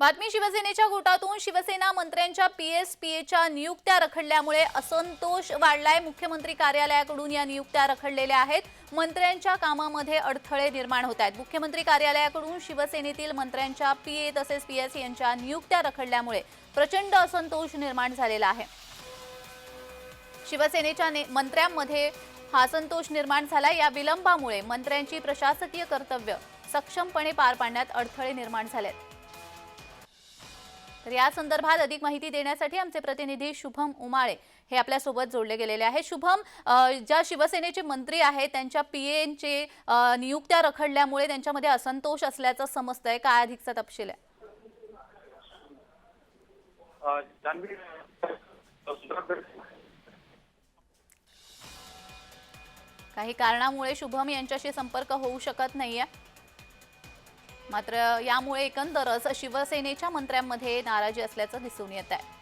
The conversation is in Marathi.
बातमी शिवसेनेच्या गोटातून शिवसेना मंत्र्यांच्या पीएसपीएच्या नियुक्त्या रखडल्यामुळे असंतोष वाढलाय. मुख्यमंत्री कार्यालयाकडून या नियुक्त्या रखडलेल्या आहेत. मंत्र्यांच्या कामामध्ये अडथळे निर्माण होत आहेत. मुख्यमंत्री कार्यालयाकडून शिवसेनेतील मंत्र्यांच्या पीए तसेच पीएस यांच्या नियुक्त्या रखडल्यामुळे प्रचंड असंतोष निर्माण झालेला आहे. शिवसेनेच्या ने- मंत्र्यांमध्ये हा असंतोष निर्माण झाला या विलंबामुळे मंत्र्यांची प्रशासकीय कर्तव्य सक्षमपणे पार पाडण्यात अडथळे निर्माण झालेत. तर या संदर्भात अधिक माहिती देण्यासाठी आमचे प्रतिनिधी शुभम उमाळे हे आपल्यासोबत जोडले गेलेले आहेत. शुभम ज्या शिवसेनेचे मंत्री आहेत त्यांच्या पीएनचे नियुक्त्या रखडल्यामुळे त्यांच्यामध्ये असंतोष असल्याचं समजतंय. काय अधिकचा तपशील आहे? काही कारणामुळे शुभम यांच्याशी संपर्क होऊ शकत नाहीये. मात्र यामुळे एकंदरच शिवसेनेच्या मंत्र्यांमध्ये नाराजी असल्याचं दिसून येत आहे.